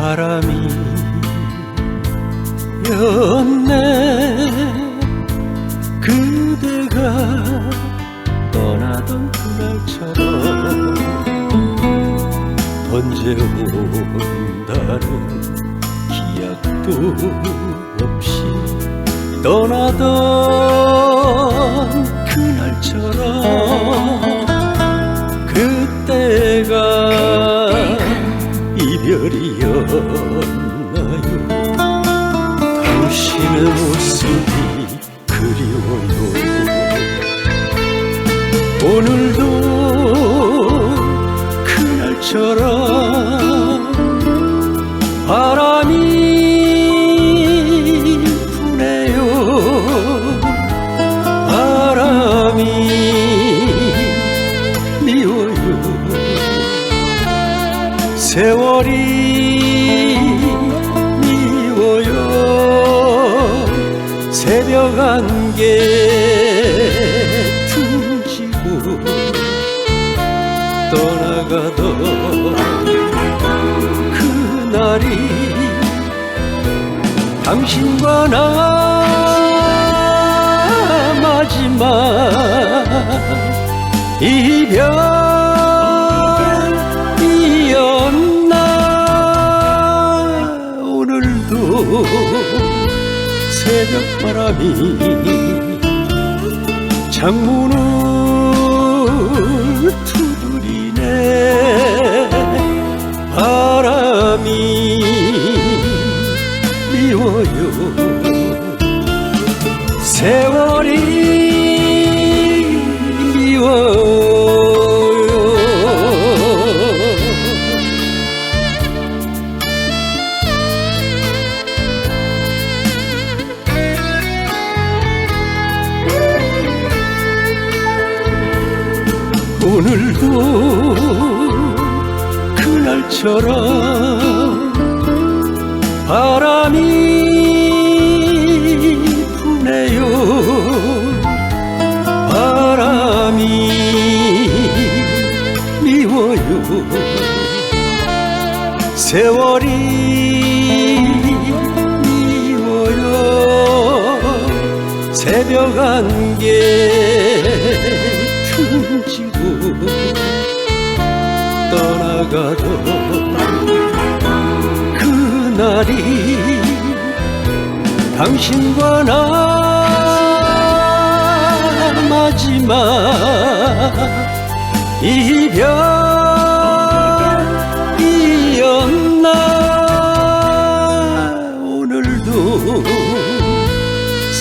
바람이었네. 그대가 떠나던 그날처럼 언제 온다는 기약도 없이 떠나던 이별이었나요. 당신의 모습이 그리워요. 오늘도 그날처럼 바람이 부네요. 바람이 미워요. 세월이 퉁지고 떠나가던 그날이 당신과 나 마지막 이별이었나? 오늘도 새벽바람이 창문을 두드리네. 바람이 미워요. 세월이 오늘도 그날처럼 바람이 부네요. 바람이 미워요. 세월이 미워요. 새벽 안개 가던 그날이 당신과 나 마지막 이별이었나? 오늘도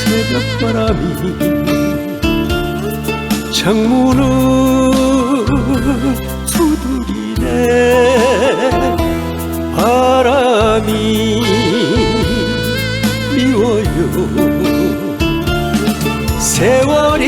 새벽바람이 창문을 바람이 미워요. 세월